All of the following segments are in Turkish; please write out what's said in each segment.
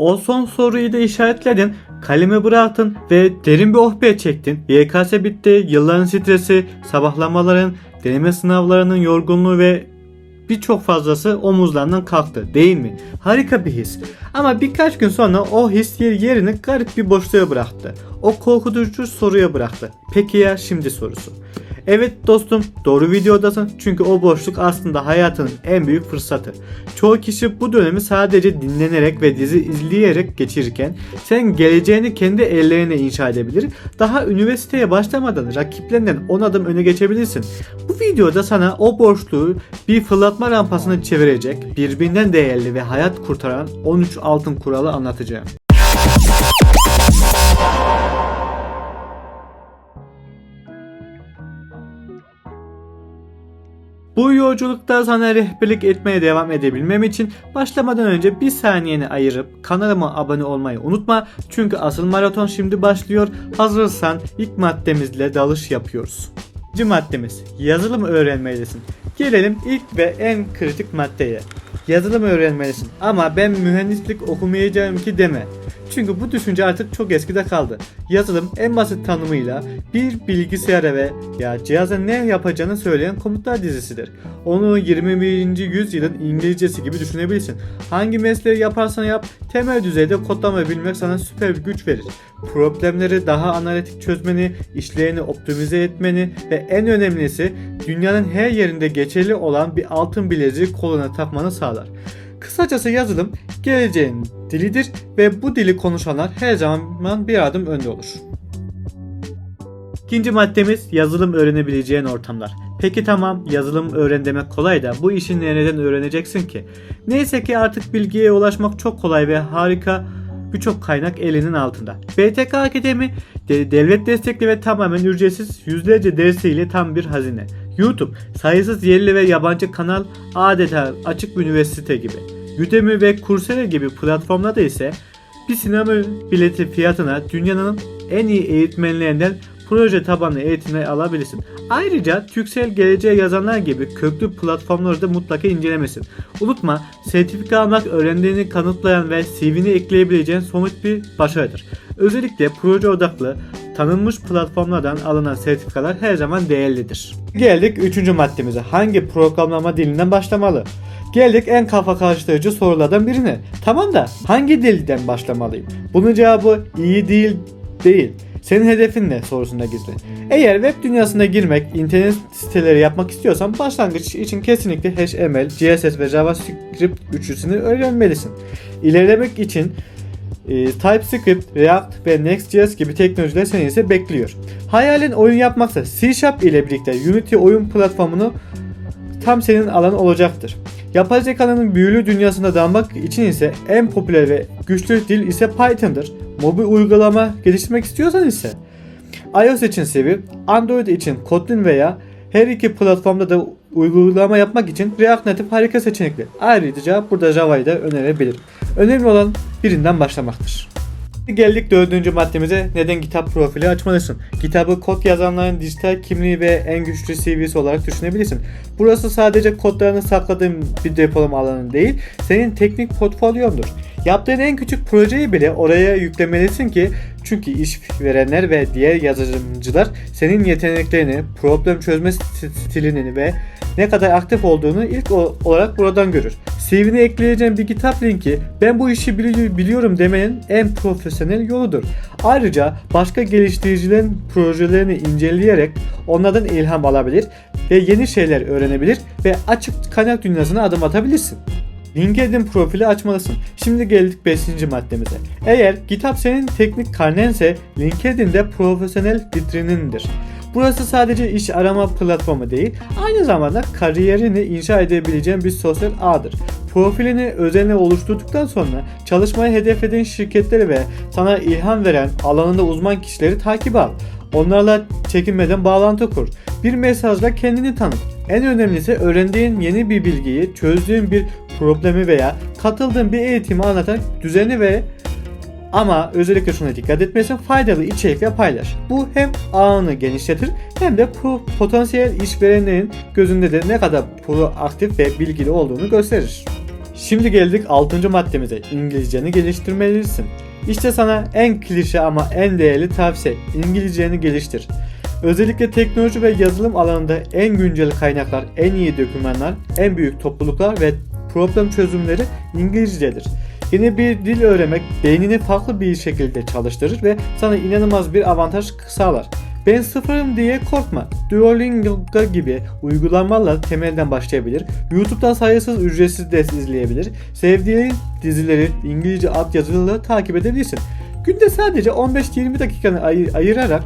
O son soruyu da işaretledin. Kalemi bıraktın ve derin bir oh be çektin. YKS bitti. Yılların stresi, sabahlamaların, deneme sınavlarının yorgunluğu ve birçok fazlası omuzlarından kalktı değil mi? Harika bir his. Ama birkaç gün sonra o his yer- yerini garip bir boşluğa bıraktı. O korkutucu soruya bıraktı. Peki ya şimdi sorusu? Evet dostum doğru videodasın çünkü o boşluk aslında hayatının en büyük fırsatı. Çoğu kişi bu dönemi sadece dinlenerek ve dizi izleyerek geçirirken sen geleceğini kendi ellerine inşa edebilir. Daha üniversiteye başlamadan rakiplerinden 10 adım öne geçebilirsin. Bu videoda sana o boşluğu bir fırlatma rampasına çevirecek, birbirinden değerli ve hayat kurtaran 13 altın kuralı anlatacağım. Yolculukta sana rehberlik etmeye devam edebilmem için başlamadan önce bir saniyeni ayırıp kanalıma abone olmayı unutma. Çünkü asıl maraton şimdi başlıyor. Hazırsan ilk maddemizle dalış yapıyoruz. İkinci maddemiz yazılım öğrenmelisin. Gelelim ilk ve en kritik maddeye. Yazılım öğrenmelisin ama ben mühendislik okumayacağım ki deme. Çünkü bu düşünce artık çok eskide kaldı. Yazılım en basit tanımıyla bir bilgisayara ve ya cihaza ne yapacağını söyleyen komutlar dizisidir. Onu 21. yüzyılın İngilizcesi gibi düşünebilirsin. Hangi mesleği yaparsan yap temel düzeyde kodlama bilmek sana süper bir güç verir. Problemleri daha analitik çözmeni, işlerini optimize etmeni ve en önemlisi dünyanın her yerinde geçerli olan bir altın bileziği koluna takmanı sağlar. Kısacası yazılım geleceğin dilidir ve bu dili konuşanlar her zaman bir adım önde olur. İkinci maddemiz yazılım öğrenebileceğin ortamlar. Peki tamam yazılım öğren demek kolay da bu işi nereden öğreneceksin ki? Neyse ki artık bilgiye ulaşmak çok kolay ve harika birçok kaynak elinin altında. BTK Akademi de- devlet destekli ve tamamen ücretsiz yüzlerce dersiyle tam bir hazine. YouTube sayısız yerli ve yabancı kanal adeta açık bir üniversite gibi. Udemy ve Coursera gibi platformlarda ise bir sinema bileti fiyatına dünyanın en iyi eğitmenlerinden proje tabanlı eğitimi alabilirsin. Ayrıca Türksel geleceğe yazanlar gibi köklü platformları da mutlaka incelemesin. Unutma, sertifika almak öğrendiğini kanıtlayan ve CV'ni ekleyebileceğin somut bir başarıdır. Özellikle proje odaklı tanınmış platformlardan alınan sertifikalar her zaman değerlidir. Geldik 3. maddemize. Hangi programlama dilinden başlamalı? Geldik en kafa karıştırıcı sorulardan birine. Tamam da hangi dilden başlamalıyım? Bunun cevabı iyi değil değil. Senin hedefin ne sorusunda gizli. Eğer web dünyasına girmek, internet siteleri yapmak istiyorsan başlangıç için kesinlikle HTML, CSS ve JavaScript üçlüsünü öğrenmelisin. İlerlemek için e, TypeScript, React ve Next.js gibi teknolojiler seni ise bekliyor. Hayalin oyun yapmaksa C Sharp ile birlikte Unity oyun platformunu tam senin alan olacaktır. Yapay zekanın büyülü dünyasında dalmak için ise en popüler ve güçlü dil ise Python'dır. Mobil uygulama geliştirmek istiyorsan ise iOS için Swift, Android için Kotlin veya her iki platformda da uygulama yapmak için React Native harika seçenekler. Ayrıca burada Java'yı da önerebilirim. Önemli olan birinden başlamaktır. Geldik dördüncü maddemize neden kitap profili açmalısın. Kitabı kod yazanların dijital kimliği ve en güçlü CV'si olarak düşünebilirsin. Burası sadece kodlarını sakladığın bir depolama alanı değil, senin teknik portfolyondur. Yaptığın en küçük projeyi bile oraya yüklemelisin ki çünkü işverenler ve diğer yazılımcılar senin yeteneklerini, problem çözme stilini ve ne kadar aktif olduğunu ilk olarak buradan görür. CV'ne ekleyeceğin bir kitap linki ben bu işi bili- biliyorum demenin en profesyonel yoludur. Ayrıca başka geliştiricilerin projelerini inceleyerek onlardan ilham alabilir ve yeni şeyler öğrenebilir ve açık kaynak dünyasına adım atabilirsin. LinkedIn profili açmalısın. Şimdi geldik 5. maddemize. Eğer kitap senin teknik karnense LinkedIn'de profesyonel vitrinindir. Burası sadece iş arama platformu değil, aynı zamanda kariyerini inşa edebileceğin bir sosyal ağdır. Profilini özenle oluşturduktan sonra çalışmayı hedeflediğin şirketleri ve sana ilham veren alanında uzman kişileri takip al. Onlarla çekinmeden bağlantı kur. Bir mesajla kendini tanıt. En önemlisi öğrendiğin yeni bir bilgiyi, çözdüğün bir problemi veya katıldığın bir eğitimi anlatan düzenli ve ama özellikle şuna dikkat etmelisin faydalı içerikler paylaş. Bu hem ağını genişletir hem de potansiyel işverenlerin gözünde de ne kadar proaktif ve bilgili olduğunu gösterir. Şimdi geldik 6. maddemize. İngilizceni geliştirmelisin. İşte sana en klişe ama en değerli tavsiye. İngilizceni geliştir. Özellikle teknoloji ve yazılım alanında en güncel kaynaklar, en iyi dokümanlar, en büyük topluluklar ve problem çözümleri İngilizcedir. Yeni bir dil öğrenmek beynini farklı bir şekilde çalıştırır ve sana inanılmaz bir avantaj sağlar. Ben sıfırım diye korkma. Duolingo gibi uygulamalarla temelden başlayabilir. YouTube'dan sayısız ücretsiz ders izleyebilir. Sevdiğin dizileri İngilizce altyazılı takip edebilirsin. Günde sadece 15-20 dakikanı ayı- ayırarak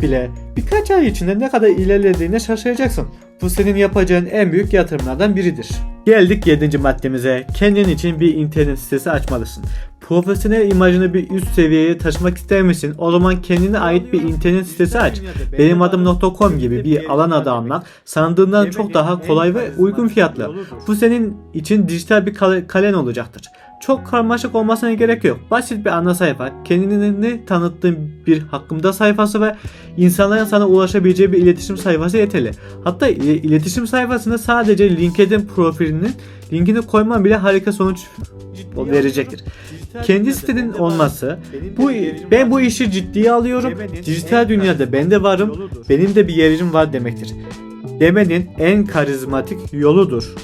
bile birkaç ay içinde ne kadar ilerlediğine şaşıracaksın. Bu senin yapacağın en büyük yatırımlardan biridir. Geldik 7. maddemize. Kendin için bir internet sitesi açmalısın. Profesyonel imajını bir üst seviyeye taşımak ister misin? O zaman kendine ait bir internet sitesi aç. Benim adım.com gibi bir alan adı almak sandığından çok daha kolay ve uygun fiyatlı. Bu senin için dijital bir kale- kalen olacaktır. Çok karmaşık olmasına gerek yok. Basit bir ana sayfa, kendini tanıttığın bir hakkımda sayfası ve insanların sana ulaşabileceği bir iletişim sayfası yeterli. Hatta il- iletişim sayfasında sadece LinkedIn profilinin linkini koyman bile harika sonuç verecektir. Kendi sitenin olması, bu ben bu işi ciddiye alıyorum. Dijital dünyada ben de varım. Benim de bir yerim var demektir. Demenin en karizmatik yoludur.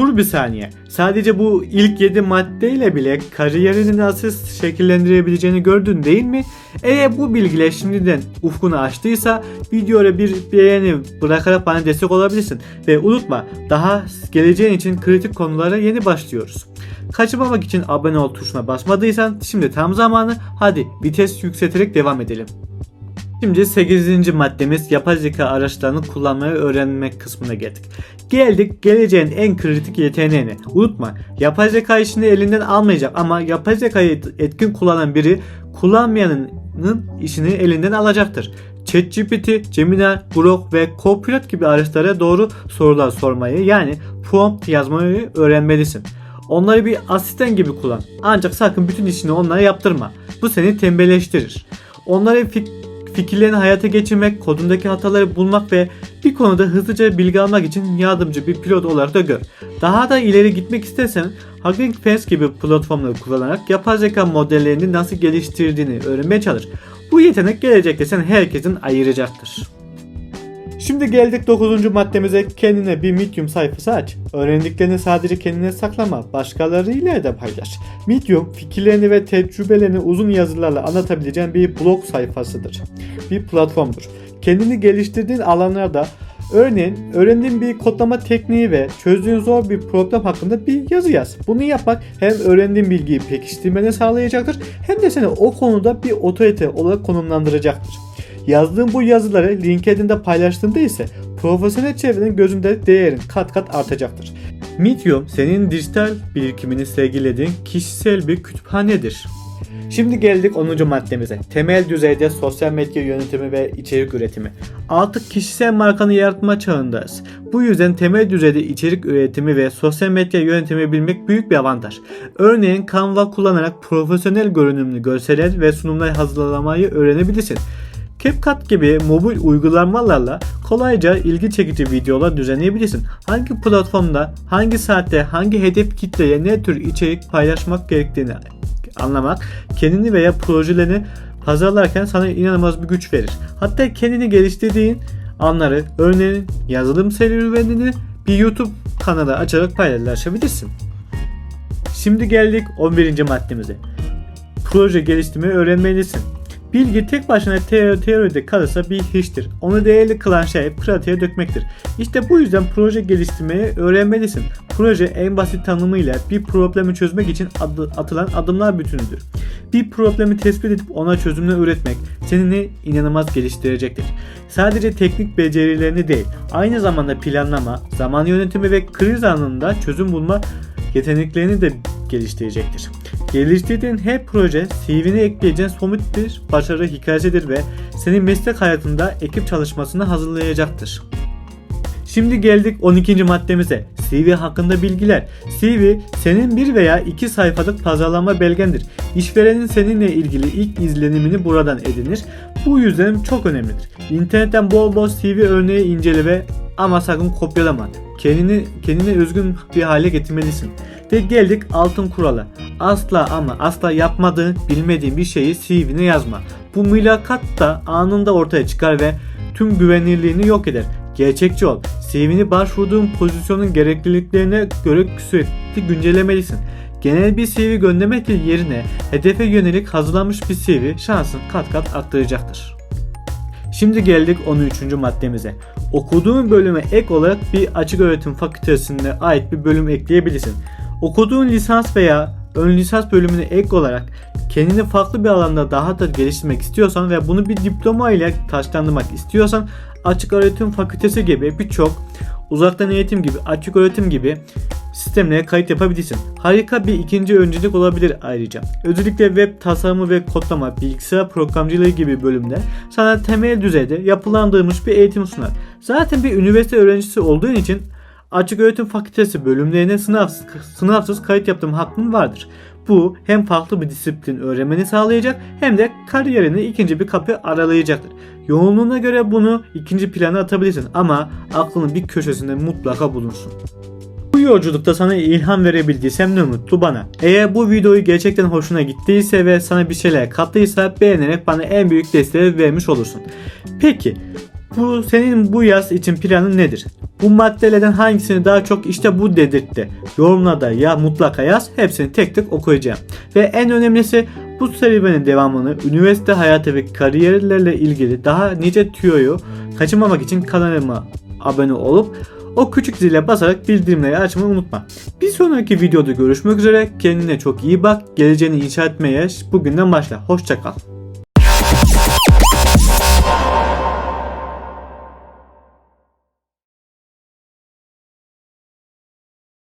Dur bir saniye. Sadece bu ilk 7 maddeyle bile kariyerini nasıl şekillendirebileceğini gördün değil mi? Eğer bu bilgiler şimdiden ufkunu açtıysa videoya bir beğeni bırakarak bana destek olabilirsin. Ve unutma daha geleceğin için kritik konulara yeni başlıyoruz. Kaçırmamak için abone ol tuşuna basmadıysan şimdi tam zamanı hadi vites yükselterek devam edelim. Şimdi 8. maddemiz yapay zeka araçlarını kullanmayı öğrenmek kısmına geldik. Geldik geleceğin en kritik yeteneğine. Unutma yapay zeka işini elinden almayacak ama yapay zekayı etkin kullanan biri kullanmayanın işini elinden alacaktır. ChatGPT, Gemini, Grok ve Copilot gibi araçlara doğru sorular sormayı yani prompt yazmayı öğrenmelisin. Onları bir asistan gibi kullan. Ancak sakın bütün işini onlara yaptırma. Bu seni tembelleştirir. Onların fik- fikirlerini hayata geçirmek, kodundaki hataları bulmak ve bir konuda hızlıca bilgi almak için yardımcı bir pilot olarak da gör. Daha da ileri gitmek istersen Hugging Face gibi platformları kullanarak yapay zeka modellerini nasıl geliştirdiğini öğrenmeye çalış. Bu yetenek gelecekte sen herkesin ayıracaktır. Şimdi geldik 9. maddemize kendine bir Medium sayfası aç. Öğrendiklerini sadece kendine saklama, başkalarıyla da paylaş. Medium fikirlerini ve tecrübelerini uzun yazılarla anlatabileceğin bir blog sayfasıdır. Bir platformdur. Kendini geliştirdiğin alanlarda Örneğin öğrendiğin bir kodlama tekniği ve çözdüğün zor bir problem hakkında bir yazı yaz. Bunu yapmak hem öğrendiğin bilgiyi pekiştirmeni sağlayacaktır hem de seni o konuda bir otorite olarak konumlandıracaktır. Yazdığın bu yazıları LinkedIn'de paylaştığında ise profesyonel çevrenin gözünde değerin kat kat artacaktır. Medium senin dijital birikimini sergilediğin kişisel bir kütüphanedir. Şimdi geldik 10. maddemize. Temel düzeyde sosyal medya yönetimi ve içerik üretimi. Artık kişisel markanı yaratma çağındayız. Bu yüzden temel düzeyde içerik üretimi ve sosyal medya yönetimi bilmek büyük bir avantaj. Örneğin Canva kullanarak profesyonel görünümlü görseller ve sunumlar hazırlamayı öğrenebilirsin. CapCut gibi mobil uygulamalarla kolayca ilgi çekici videolar düzenleyebilirsin. Hangi platformda, hangi saatte, hangi hedef kitleye ne tür içerik paylaşmak gerektiğini anlamak, kendini veya projelerini pazarlarken sana inanılmaz bir güç verir. Hatta kendini geliştirdiğin anları, örneğin yazılım serüvenini bir YouTube kanalı açarak paylaşabilirsin. Şimdi geldik 11. maddemize. Proje geliştirmeyi öğrenmelisin. Bilgi tek başına teori, teoride kalırsa bir hiçtir. Onu değerli kılan şey pratiğe dökmektir. İşte bu yüzden proje geliştirmeyi öğrenmelisin. Proje en basit tanımıyla bir problemi çözmek için adı- atılan adımlar bütünüdür. Bir problemi tespit edip ona çözümler üretmek seni inanılmaz geliştirecektir. Sadece teknik becerilerini değil, aynı zamanda planlama, zaman yönetimi ve kriz anında çözüm bulma yeteneklerini de geliştirecektir. Geliştirdiğin her proje CV'ne ekleyeceğin somut bir başarı hikayesidir ve seni meslek hayatında ekip çalışmasını hazırlayacaktır. Şimdi geldik 12. maddemize. CV hakkında bilgiler. CV senin bir veya iki sayfalık pazarlama belgendir. İşverenin seninle ilgili ilk izlenimini buradan edinir. Bu yüzden çok önemlidir. İnternetten bol bol CV örneği incele ve ama sakın kopyalama. Kendini kendine özgün bir hale getirmelisin. Ve geldik altın kuralı. Asla ama asla yapmadığın, bilmediğin bir şeyi CV'ne yazma. Bu mülakat da anında ortaya çıkar ve tüm güvenilirliğini yok eder. Gerçekçi ol. CV'ni başvurduğun pozisyonun gerekliliklerine göre sürekli güncellemelisin. Genel bir CV göndermek yerine hedefe yönelik hazırlanmış bir CV şansın kat kat arttıracaktır. Şimdi geldik 13. maddemize. Okuduğun bölüme ek olarak bir açık öğretim fakültesine ait bir bölüm ekleyebilirsin. Okuduğun lisans veya ön lisans bölümüne ek olarak kendini farklı bir alanda daha da geliştirmek istiyorsan ve bunu bir diploma ile taşlandırmak istiyorsan açık öğretim fakültesi gibi birçok uzaktan eğitim gibi açık öğretim gibi sistemlere kayıt yapabilirsin. Harika bir ikinci öncelik olabilir ayrıca. Özellikle web tasarımı ve kodlama, bilgisayar programcılığı gibi bölümler sana temel düzeyde yapılandırılmış bir eğitim sunar. Zaten bir üniversite öğrencisi olduğun için açık öğretim fakültesi bölümlerine sınavsız, sınavsız kayıt yaptırma hakkın vardır. Bu hem farklı bir disiplin öğrenmeni sağlayacak hem de kariyerini ikinci bir kapı aralayacaktır. Yoğunluğuna göre bunu ikinci plana atabilirsin ama aklının bir köşesinde mutlaka bulunsun. Bu yolculukta sana ilham verebildiysem ne mutlu bana. Eğer bu videoyu gerçekten hoşuna gittiyse ve sana bir şeyler kattıysa beğenerek bana en büyük desteği vermiş olursun. Peki bu senin bu yaz için planın nedir? Bu maddelerden hangisini daha çok işte bu dedirtti. Yorumlarda ya mutlaka yaz hepsini tek tek okuyacağım. Ve en önemlisi bu serüvenin devamını üniversite hayatı ve kariyerlerle ilgili daha nice tüyoyu kaçırmamak için kanalıma abone olup o küçük zile basarak bildirimleri açmayı unutma. Bir sonraki videoda görüşmek üzere. Kendine çok iyi bak. Geleceğini inşa etmeye bugünden başla. Hoşçakal.